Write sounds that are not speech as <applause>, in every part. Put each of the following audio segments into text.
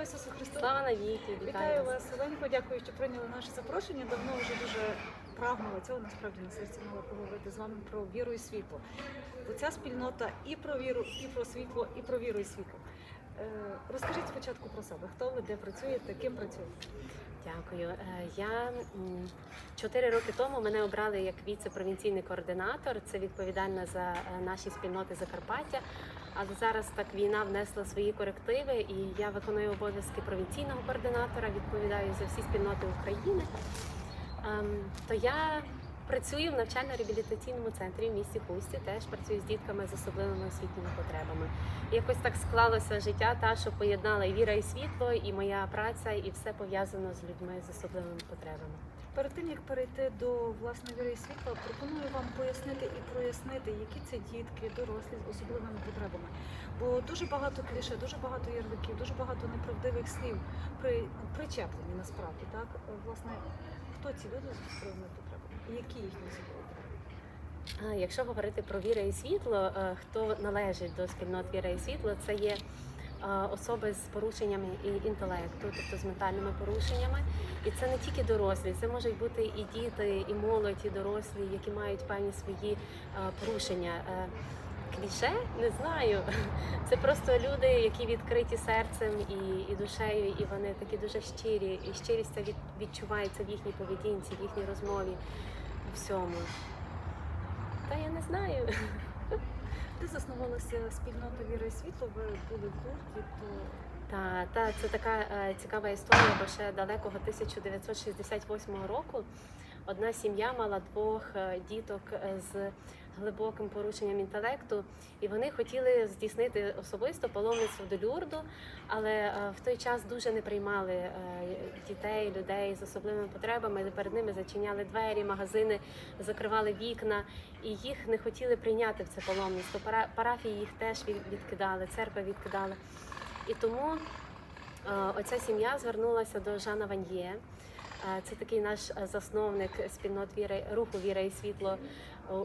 Слава Ісусу Христу! Слава навіки, Вітаю вітаю вас. Оленко. Дякую, що прийняли наше запрошення. Давно вже дуже прагнула цього насправді на серці мала поговорити з вами про віру і світло. Бо ця спільнота і про віру, і про світло, і про віру і світло. Е, розкажіть спочатку про себе. Хто ви, де працюєте, ким працюєте? Дякую. Е, Я чотири роки тому мене обрали як віце-провінційний координатор. Це відповідальна за е, наші спільноти Закарпаття. Але зараз так війна внесла свої корективи, і я виконую обов'язки провінційного координатора, відповідаю за всі спільноти України. Ем, То я працюю в навчально-реабілітаційному центрі в місті Хусті. Теж працюю з дітками з особливими освітніми потребами. Якось так склалося життя, та що поєднала і віра, і світло, і моя праця, і все пов'язано з людьми з особливими потребами. Перед тим як перейти до власне віри і світла, пропоную вам пояснити і прояснити, які це дітки, дорослі з особливими потребами. Бо дуже багато кліше, дуже багато ярликів, дуже багато неправдивих слів при причеплені насправді. Так власне, хто ці люди з особливими потребами? Які їхні особливі? Якщо говорити про віра і світло, е, хто належить до спільнот віра і світло, це є особи з порушеннями і інтелекту, тобто з ментальними порушеннями. І це не тільки дорослі, це можуть бути і діти, і молодь, і дорослі, які мають певні свої порушення. Е, Кліше не знаю. <laughs> Це просто люди, які відкриті серцем і, і душею, і вони такі дуже щирі. І щирість ця від, відчувається в їхній поведінці, в їхній розмові, у всьому. Та я не знаю. <laughs> Де заснувалася спільнота віри і світло? Ви були в гурті, то Та, та це така е, цікава історія, бо ще далекого 1968 року одна сім'я мала двох е, діток з глибоким порушенням інтелекту, і вони хотіли здійснити особисто паломництво до Люрду, але е, в той час дуже не приймали е, дітей, людей з особливими потребами. Перед ними зачиняли двері, магазини, закривали вікна, і їх не хотіли прийняти в це паломництво. Пара- Парафії їх теж відкидали, церкви відкидали. І тому е, оця сім'я звернулася до Жана Ваньє. Це такий наш е, засновник спільнот віри, руху Віра і світло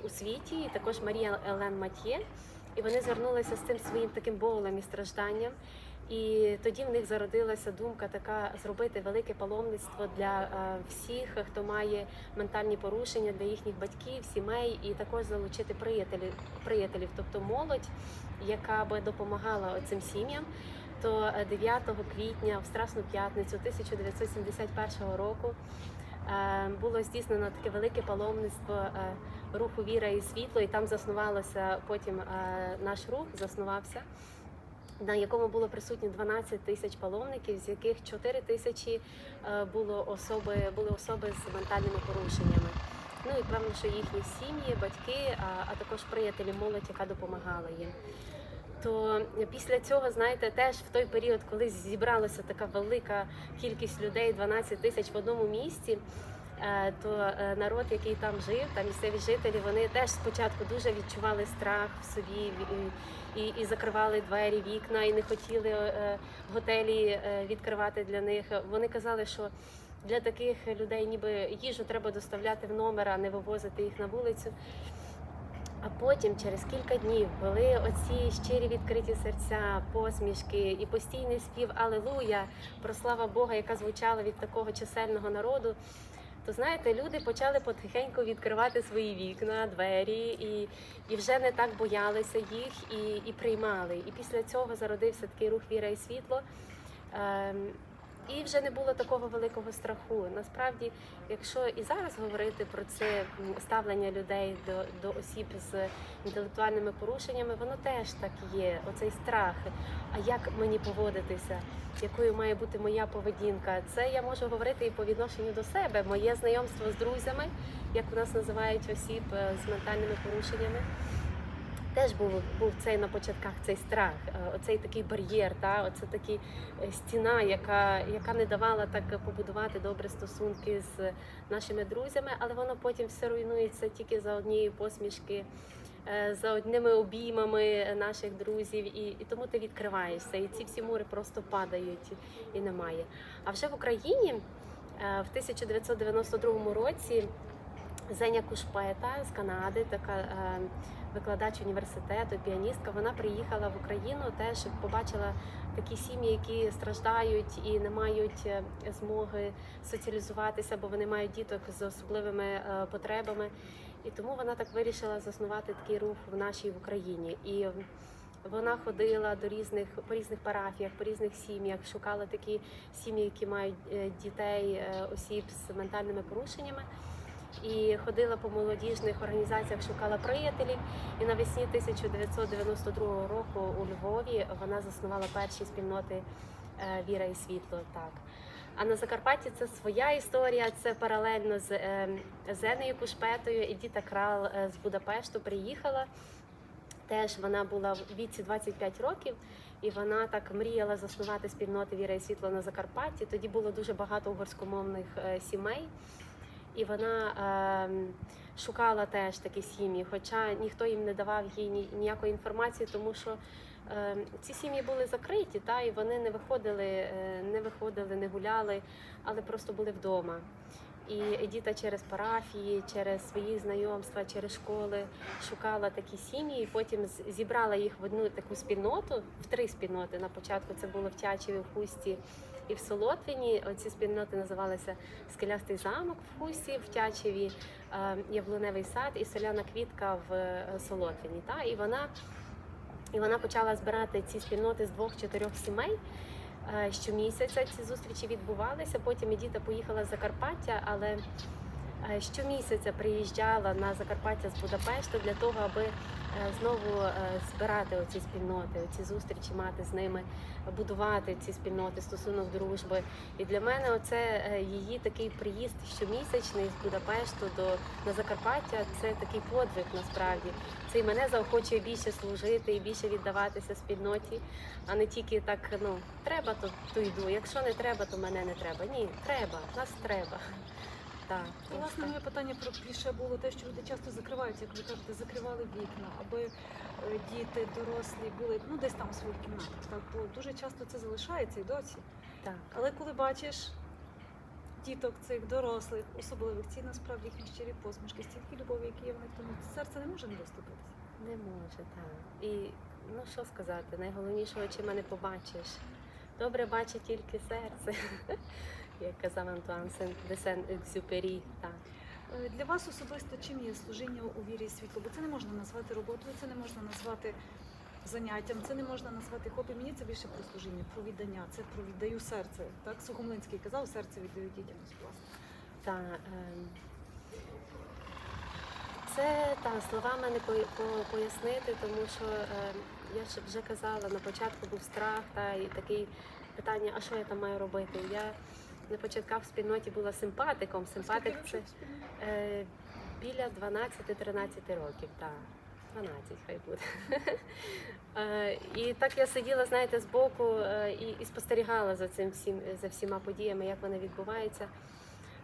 у світі, і також Марія Елен Матьє. І вони звернулися з цим своїм таким болем і стражданням. І тоді в них зародилася думка така зробити велике паломництво для е, всіх, хто має ментальні порушення, для їхніх батьків, сімей, і також залучити приятелів, приятелів, тобто молодь, яка би допомагала цим сім'ям. То е, 9 квітня, в Страсну п'ятницю 1971 року, е, було здійснено таке велике паломництво е, руху Віра і світло, і там заснувалося потім е, наш рух, заснувався. На якому було присутні 12 тисяч паломників, з яких 4 тисячі е, було особи, були особи з ментальними порушеннями. Ну і певно, що їхні сім'ї, батьки, а також приятелі, молодь, яка допомагала їм. То після цього, знаєте, теж в той період, коли зібралася така велика кількість людей, 12 тисяч в одному місці, е, то е, народ, який там жив, та місцеві жителі, вони теж спочатку дуже відчували страх в собі і, і, закривали двері, вікна, і не хотіли е, готелі відкривати для них. Вони казали, що для таких людей ніби їжу треба доставляти в номер, а не вивозити їх на вулицю. А потім, через кілька днів, коли оці щирі відкриті серця, посмішки і постійний спів Алелуя про слава Бога, яка звучала від такого чисельного народу, то знаєте, люди почали потихеньку відкривати свої вікна, двері, і, і вже не так боялися їх і, і приймали. І після цього зародився такий рух Віра і світло. Ем, і вже не було такого великого страху. Насправді, якщо і зараз говорити про це ставлення людей до, до осіб з інтелектуальними порушеннями, воно теж так є. Оцей страх. А як мені поводитися? Якою має бути моя поведінка? Це я можу говорити і по відношенню до себе. Моє знайомство з друзями, як у нас називають осіб е, з ментальними порушеннями. Теж був, був цей на початках цей страх, е, оцей такий бар'єр, та оце такі е, стіна, яка, яка не давала так побудувати добрі стосунки з нашими друзями, але воно потім все руйнується тільки за однією посмішки, е, за одними обіймами наших друзів, і, і тому ти відкриваєшся, і ці всі мури просто падають і немає. А вже в Україні в 1992 році. Зеня Кушпета з Канади, така е, викладач університету, піаністка. Вона приїхала в Україну, теж побачила такі сім'ї, які страждають і не мають е, змоги соціалізуватися, бо вони мають діток з особливими е, потребами. І тому вона так вирішила заснувати такий рух в нашій Україні. І вона ходила до різних по різних парафіях, по різних сім'ях, шукала такі сім'ї, які мають дітей, осіб з ментальними порушеннями. І ходила по молодіжних організаціях, шукала приятелів. І навесні 1992 року у Львові вона заснувала перші спільноти е, Віра і світло. Так. А на Закарпатті це своя історія. Це паралельно з е, Зеною Кушпетою. Едіта Крал е, з Будапешту приїхала. Теж вона була в віці 25 років, і вона так мріяла заснувати спільноти Віра і світло на Закарпатті. Тоді було дуже багато угорськомовних сімей, і вона е, шукала теж такі сім'ї, хоча ніхто їм не давав їй ні- ніякої інформації, тому що е, ці сім'ї були закриті, та і вони не виходили, е, не виходили, не гуляли, але просто були вдома. І Едіта через парафії, через свої знайомства, через школи шукала такі сім'ї, і потім зібрала їх в одну таку спільноту, в три спільноти. На початку це було в Тячеві, в Хусті і в Солотвіні. Оці спільноти називалися Скелястий замок в Хусі, в Тячеві, е, Яблуневий сад і Соляна квітка в е, Солотвіні. Та? І вона і вона почала збирати ці спільноти з двох-чотирьох сімей. Е, Щомісяця ці зустрічі відбувалися. Потім і діта поїхала з Закарпаття, але щомісяця приїжджала на Закарпаття з Будапешту для того, аби е, знову е, збирати оці спільноти, оці зустрічі, мати з ними, будувати ці спільноти, стосунок дружби. І для мене оце е, її такий приїзд щомісячний з Будапешту до на Закарпаття. Це такий подвиг насправді. Це і мене заохочує більше служити і більше віддаватися спільноті, а не тільки так, ну треба, то, то йду. Якщо не треба, то мене не треба. Ні, треба, нас треба. Так, Ну, Власне, моє питання про кліше було те, що люди часто закриваються, як ви кажете, закривали вікна, аби е, діти, дорослі були ну десь там у своїх кімнатах. Так, бо дуже часто це залишається і досі. так. Але коли бачиш діток цих дорослих, особливих, ці насправді їхні щирі посмішки, стільки любові, які є в них, тому серце не може не доступитися. Не може, так. І ну що сказати, найголовніше очима не побачиш. Добре бачить тільки серце, як казав Антуан Сен-. Так. Е, Для вас особисто чим є служіння у вірі і світло? Бо це не можна назвати роботою, це не можна назвати заняттям, це не можна назвати хобі. Мені це більше про служіння, про віддання. Це про віддаю серце. Так Сухомлинський казав, серце віддаю дітям. власне. Та, ем, це та словами не по- по- пояснити, тому що ем, я вже казала, на початку був страх та і таке питання, а що я там маю робити? Я на початках в спільноті була симпатиком. Симпатик це е, біля 12-13 років, так. 12 хай буде. <laughs> Е, І так я сиділа, знаєте, збоку е, і, і спостерігала за цим всім за всіма подіями, як вони відбуваються.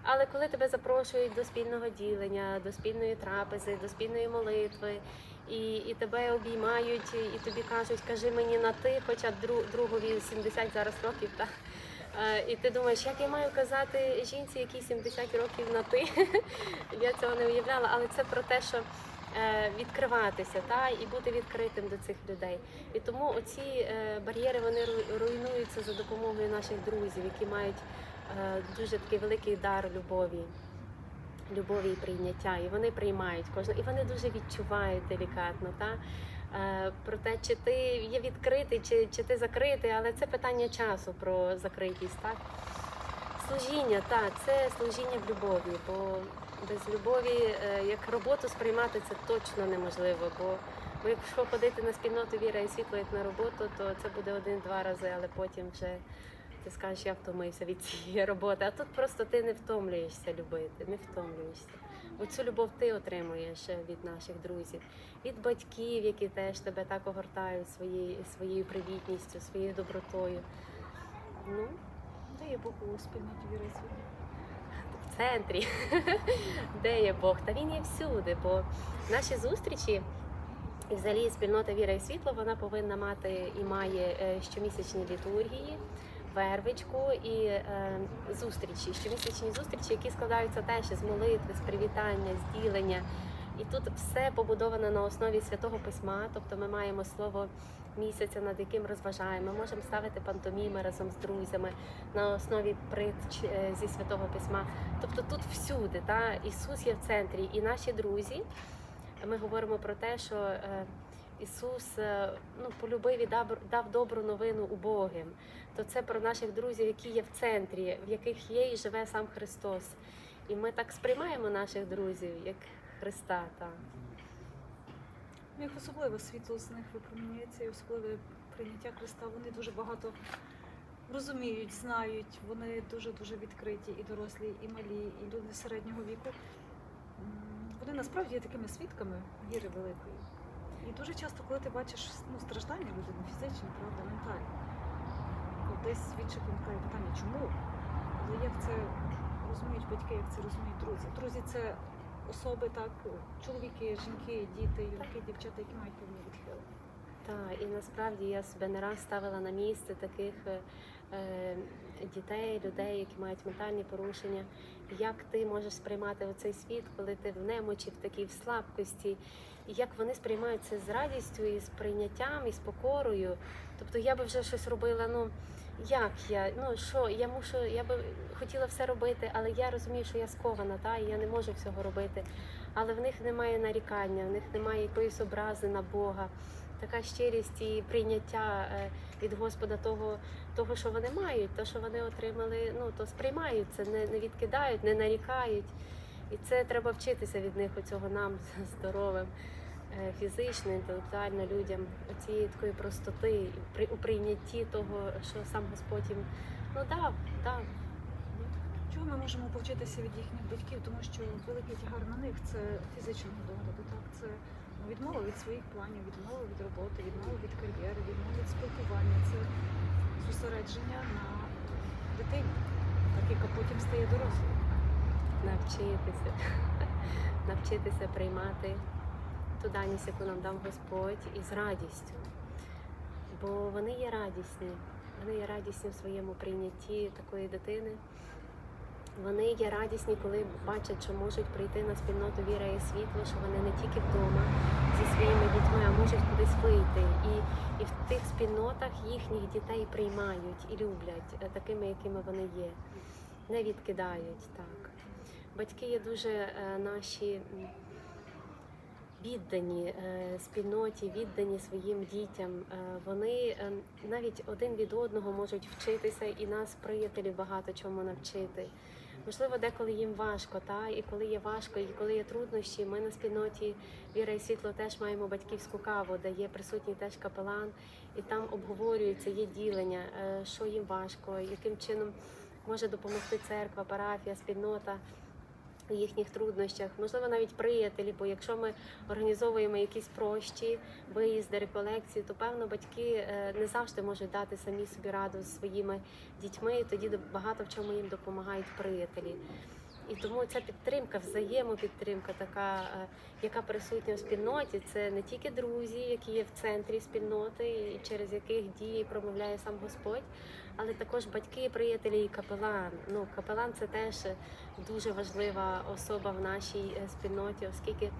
Але коли тебе запрошують до спільного ділення, до спільної трапези, до спільної молитви, і, і тебе обіймають, і тобі кажуть, кажи мені на ти, хоча дру- другові 70 зараз років, та Е, і ти думаєш, як я маю казати жінці, якій 70 років на ти? <laughs> я цього не уявляла, але це про те, що е, відкриватися та і бути відкритим до цих людей. І тому оці е, бар'єри вони руйнуються за допомогою наших друзів, які мають е, дуже такий великий дар любові. Любові і прийняття, і вони приймають кожного, і вони дуже відчувають делікатно. Та? Е, про те, чи ти є відкритий, чи, чи ти закритий, але це питання часу про закритість. Так? Служіння, так, це служіння в любові, бо без любові е, як роботу сприймати це точно неможливо. Бо, бо якщо ходити на спільноту віра і світло як на роботу, то це буде один-два рази, але потім вже ти скажеш, я втомився від цієї роботи. А тут просто ти не втомлюєшся любити, не втомлюєшся. Бо цю любов ти отримуєш е, від наших друзів, від батьків, які теж тебе так огортають своєю, своєю привітністю, своєю добротою. Ну, Де є Бог у спільноті віри і світло? в центрі, <laughs> де є Бог, та він є всюди, бо наші зустрічі. І взагалі спільнота віра і світло вона повинна мати і має е, щомісячні літургії. Вервичку і е, зустрічі, щомісячні зустрічі, які складаються теж з молитви, з привітання, з ділення. І тут все побудовано на основі святого письма, тобто ми маємо слово місяця, над яким розважаємо. Ми можемо ставити пантоміми разом з друзями на основі притч е, зі святого письма. Тобто тут всюди, та Ісус є в центрі, і наші друзі. Ми говоримо про те, що е, Ісус е, ну, полюбив і дав, дав добру новину убогим. То це про наших друзів, які є в центрі, в яких є і живе сам Христос. І ми так сприймаємо наших друзів як Христа. Та. У них особливе світло з них випромінюється і особливе прийняття Христа. Вони дуже багато розуміють, знають, вони дуже-дуже відкриті, і дорослі, і малі, і люди середнього віку. Вони насправді є такими свідками віри великої. І дуже часто, коли ти бачиш ну, страждання людини фізичні, правда, ментальні, десь відчик виникає питання, чому? Але як це розуміють батьки, як це розуміють друзі? Друзі це особи, так, чоловіки, жінки, діти, юнаки, дівчата, які мають певні відхили. Та, і насправді я себе не раз ставила на місце таких е, е, дітей, людей, які мають ментальні порушення. Як ти можеш сприймати оцей світ, коли ти в немочі, в такій в слабкості, і як вони сприймають це з радістю і з прийняттям, і з покорою. Тобто я би вже щось робила, ну як я? Ну що, я мушу, я би хотіла все робити, але я розумію, що я скована, та і я не можу всього робити. Але в них немає нарікання, в них немає якоїсь образи на Бога така щирість і прийняття е, від Господа того, того, що вони мають, то, що вони отримали, ну то сприймають це, не, не відкидають, не нарікають. І це треба вчитися від них оцього нам <laughs> здоровим, е, фізично, інтелектуально людям, цієї такої простоти при у прийнятті того, що сам Господь їм ну дав, дав. Чого ми можемо повчитися від їхніх батьків? Тому що великий тягар на них це фізичного догляду, так це відмова від своїх планів, відмова від роботи, відмова від кар'єри, відмова від спілкування. Це зосередження на дитині, так яка потім стає дорослою. навчитися, <laughs> навчитися приймати ту даність, яку нам дав Господь, і з радістю. Бо вони є радісні, вони є радісні в своєму прийнятті такої дитини. Вони є радісні, коли бачать, що можуть прийти на спільноту віра і світло, що вони не тільки вдома зі своїми дітьми, а можуть кудись вийти. І, і в тих спільнотах їхніх дітей приймають і люблять е, такими, якими вони є, не відкидають так. Батьки є дуже е, наші віддані е, спільноті, віддані своїм дітям. Вони навіть один від одного можуть вчитися, і нас, приятелів, багато чому навчити. Можливо, деколи їм важко, та і коли є важко, і коли є труднощі, ми на спільноті Віра і світло теж маємо батьківську каву, де є присутній теж капелан, і там обговорюється, є ділення, е, що їм важко, яким чином може допомогти церква, парафія, спільнота у їхніх труднощах, можливо, навіть приятелі, бо якщо ми організовуємо якісь прощі, виїзди, реколекції, то певно батьки е, не завжди можуть дати самі собі раду з своїми дітьми, і тоді багато в чому їм допомагають приятелі. І тому ця підтримка, взаємопідтримка, така, е, яка присутня в спільноті, це не тільки друзі, які є в центрі спільноти, і через яких діє і промовляє сам Господь, але також батьки, приятелі і капелан. Ну, капелан це теж дуже важлива особа в нашій е, спільноті, оскільки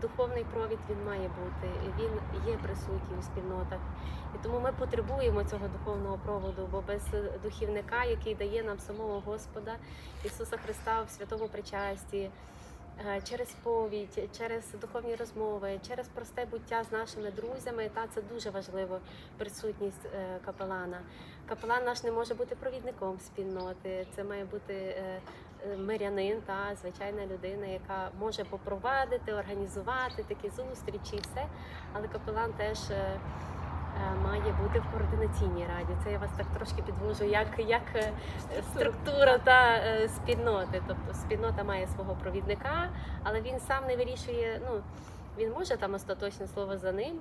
духовний провід він має бути, він є присутній у спільнотах. І тому ми потребуємо цього духовного проводу, бо без духівника, який дає нам самого Господа Ісуса Христа в святому причасті. е, Через сповідь, через духовні розмови, через просте буття з нашими друзями, та це дуже важливо присутність е, капелана. Капелан наш не може бути провідником спільноти. Це має бути е, мирянин, та звичайна людина, яка може попровадити, організувати такі зустрічі, і все. Але капелан теж е, е, має бути в координаційній раді. Це я вас так трошки підвожу, як, як е, структура та е, спільноти. Тобто спільнота має свого провідника, але він сам не вирішує. Ну він може там остаточне слово за ним.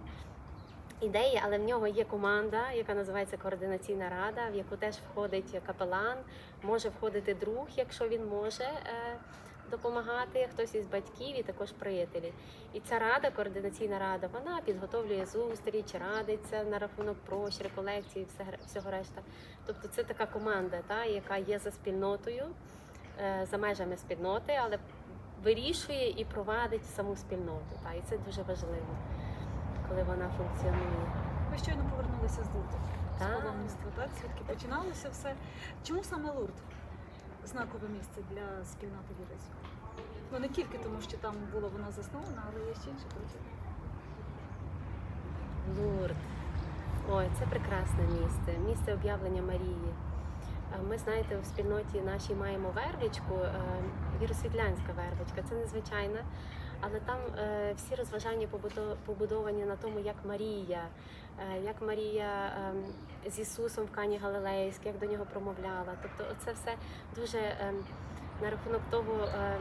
Ідеї, але в нього є команда, яка називається координаційна рада, в яку теж входить капелан, може входити друг, якщо він може е, допомагати, хтось із батьків і також приятелі. І ця рада, координаційна рада, вона підготовлює зустріч, радиться на рахунок прощ, реколекцій, і все ре- всього решта. Тобто це така команда, та, яка є за спільнотою, е, за межами спільноти, але вирішує і провадить саму спільноту. Та, і це дуже важливо, коли вона функціонує. Ви щойно повернулися з Лурду, з Так. паломництва, так? Звідки починалося все? Чому саме Лурд? Знакове місце для спільноти віруючих? Ну не тільки тому, що там була вона заснована, але є ще інші причини. Лурд. Ой, це прекрасне місце, місце об'явлення Марії. Е, Ми знаєте, в спільноті нашій маємо вервичку, е, віросвітлянська вервичка. Це незвичайна, але там е, всі розважання побудовані на тому, як Марія, е, як Марія е, з Ісусом в Кані Галилейській, як до нього промовляла. Тобто, це все дуже е, на рахунок того. е,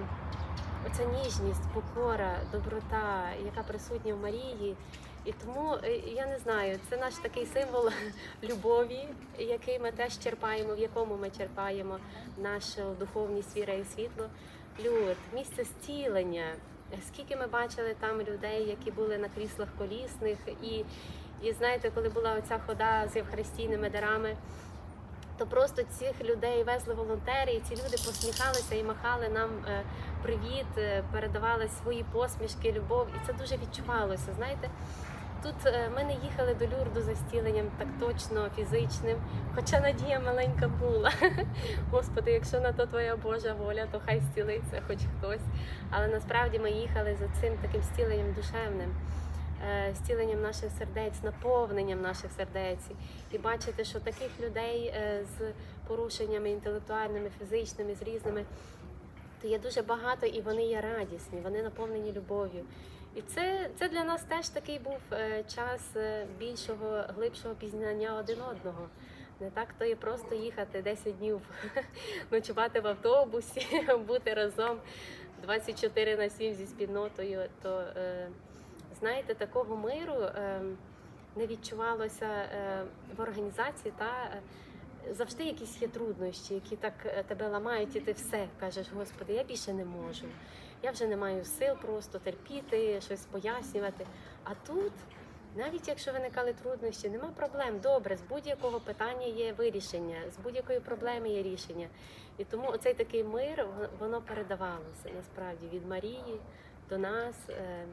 Оця ніжність, покора, доброта, яка присутня в Марії, і тому е, я не знаю, це наш такий символ <laughs> любові, який ми теж черпаємо, в якому ми черпаємо нашу духовність, віра і світло. Люд, місце зцілення. Скільки ми бачили там людей, які були на кріслах колісних, і, і знаєте, коли була оця хода з євхаристійними дарами, то просто цих людей везли волонтери, і ці люди посміхалися і махали нам е, привіт, е, передавали свої посмішки, любов, і це дуже відчувалося. Знаєте, тут е, ми не їхали до люрду за стіленням так точно фізичним, хоча надія маленька була. <laughs> Господи, якщо на то твоя Божа воля, то хай стілиться хоч хтось. Але насправді ми їхали за цим таким стіленням душевним. е, Стіленням наших сердець, наповненням наших сердець, і бачити, що таких людей е, з порушеннями інтелектуальними, фізичними, з різними, то є дуже багато, і вони є радісні, вони наповнені любов'ю. І це, це для нас теж такий був е, час е, більшого, глибшого пізнання один одного. Не так то і просто їхати 10 днів, <laughs> ночувати в автобусі, <laughs> бути разом 24 на 7 зі спільнотою. То е, знаєте, такого миру не відчувалося в організації та. Завжди якісь є труднощі, які так тебе ламають, і ти все кажеш, Господи, я більше не можу. Я вже не маю сил просто терпіти, щось пояснювати. А тут, навіть якщо виникали труднощі, нема проблем. Добре, з будь-якого питання є вирішення, з будь-якої проблеми є рішення. І тому оцей такий мир воно передавалося насправді від Марії до нас. е,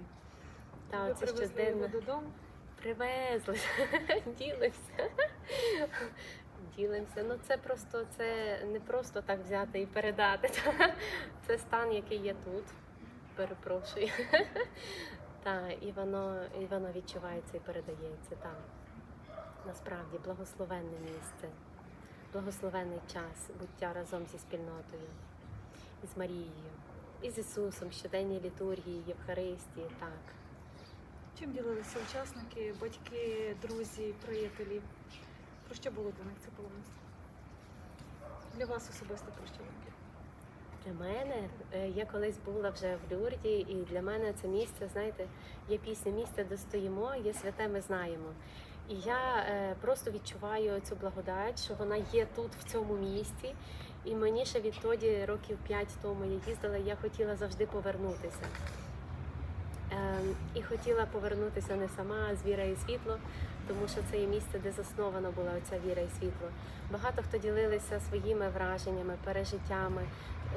Та Ви оце привезли щоденно додому. привезли, <laughs> ділимося. Ділимося. Ну це просто це не просто так взяти і передати. Це стан, який є тут. Перепрошую. Та, і воно, і воно відчувається і передається. Так. Насправді благословенне місце, благословенний час буття разом зі спільнотою, і з Марією, і з Ісусом, щоденній літургії, Євхаристії. Так. Чим ділилися учасники, батьки, друзі, приятелі? Про що було для них це паломництво? Для вас особисто про що? Для мене е, я колись була вже в Люрді, і для мене це місце, знаєте, є пісня місце, де стоїмо, є святе, ми знаємо. І я е, просто відчуваю цю благодать, що вона є тут, в цьому місті. І мені ще відтоді, років п'ять тому я їздила, я хотіла завжди повернутися. Ем, і хотіла повернутися не сама, а з віра і світло, тому що це є місце, де заснована була оця віра і світло. Багато хто ділилися своїми враженнями, пережиттями.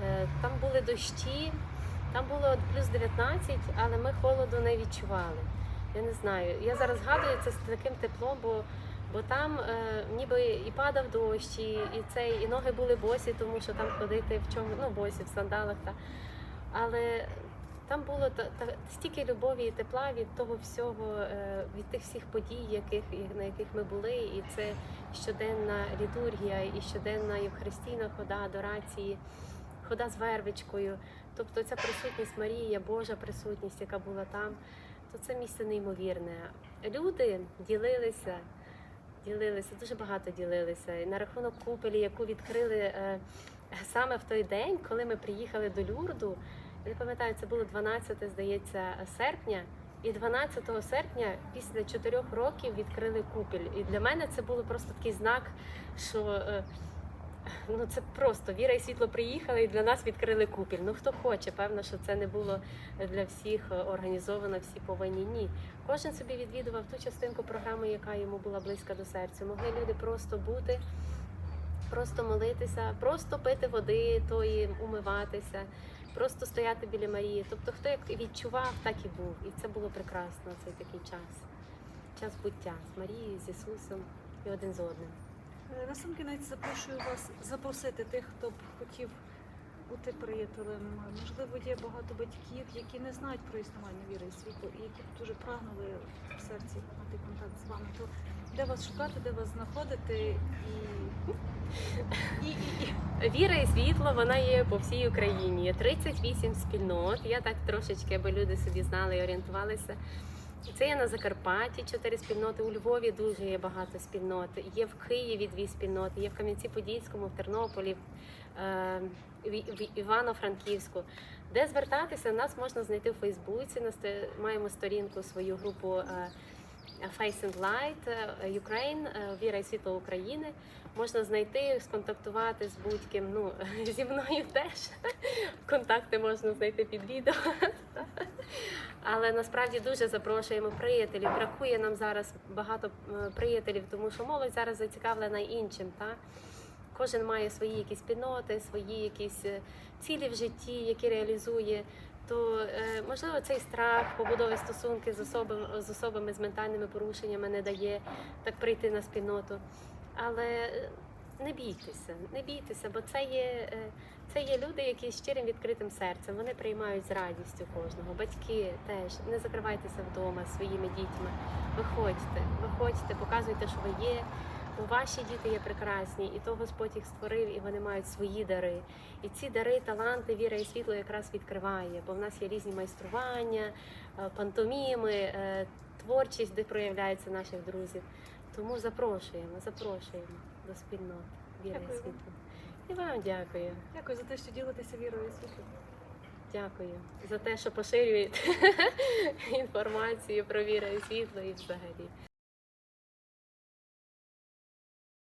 Е, Там були дощі, там було плюс 19, але ми холоду не відчували. Я не знаю. Я зараз згадую це з таким теплом, бо, бо там е, ніби і падав дощ, і, цей, і ноги були босі, тому що там ходити в чому, ну, босі, в сандалах. Та. Але там було та, та, стільки любові і тепла від того всього, е, від тих всіх подій, яких, на яких ми були, і це щоденна літургія, і щоденна євхаристійна хода, адорації, хода з вервичкою. Тобто ця присутність Марія, Божа присутність, яка була там, то це місце неймовірне. Люди ділилися, ділилися, дуже багато ділилися. І на рахунок купелі, яку відкрили е, саме в той день, коли ми приїхали до Люрду. Не пам'ятаю, це було 12, здається, серпня. І 12 серпня, після чотирьох років, відкрили купель. І для мене це було просто такий знак, що, е, Ну це просто віра і світло приїхали і для нас відкрили купіль. Ну хто хоче, певно, що це не було для всіх е, організовано, всі повинні. Ні. Кожен собі відвідував ту частинку програми, яка йому була близька до серця. Могли люди просто бути, просто молитися, просто пити води, тої, умиватися, просто стояти біля Марії. Тобто, хто як відчував, так і був. І це було прекрасно, цей такий час. Час буття з Марією, з Ісусом і один з одним. Е, На сам кінець запрошую вас запросити тих, хто б хотів бути приятелем. Можливо, є багато батьків, які не знають про існування віри і світу, і які дуже прагнули в серці мати контакт з вами. То де вас шукати, де вас знаходити і. Віра і світло вона є по всій Україні. Є 38 спільнот. Я так трошечки, аби люди собі знали і орієнтувалися. Це є на Закарпатті чотири спільноти. У Львові дуже є багато спільнот. Є в Києві дві спільноти, є в Кам'янці-Подільському, в Тернополі, в Івано-Франківську. Де звертатися, нас можна знайти в Фейсбуці. Маємо сторінку, свою групу е, Face and Light е, Ukraine, е, Віра і світло України. Можна знайти, сконтактувати з будь-ким. Ну <laughs> зі мною теж контакти можна знайти під відео. Але насправді дуже запрошуємо приятелів. Бракує нам зараз багато е, приятелів, тому що молодь зараз зацікавлена іншим. Та? Кожен має свої якісь спільноти, свої якісь е, цілі в житті, які реалізує. То е, можливо цей страх побудови стосунки з особами з особами з ментальними порушеннями не дає так прийти на спільноту. Але е, не бійтеся, не бійтеся, бо це є, це є люди, які з щирим відкритим серцем. Вони приймають з радістю кожного. Батьки теж не закривайтеся вдома своїми дітьми. Виходьте, виходьте, показуйте, що ви є. Ваші діти є прекрасні, і то Господь їх створив, і вони мають свої дари. І ці дари, таланти, віра і світло якраз відкриває, бо в нас є різні майстрування, е, пантоміми, е, творчість, де проявляються наших друзів. Тому запрошуємо, запрошуємо до спільнот віра і Дякую вам. світло. І вам дякую. Дякую за те, що ділитеся вірою і світлом. Дякую за те, що поширюєте <laughs> інформацію про віру і світло і взагалі.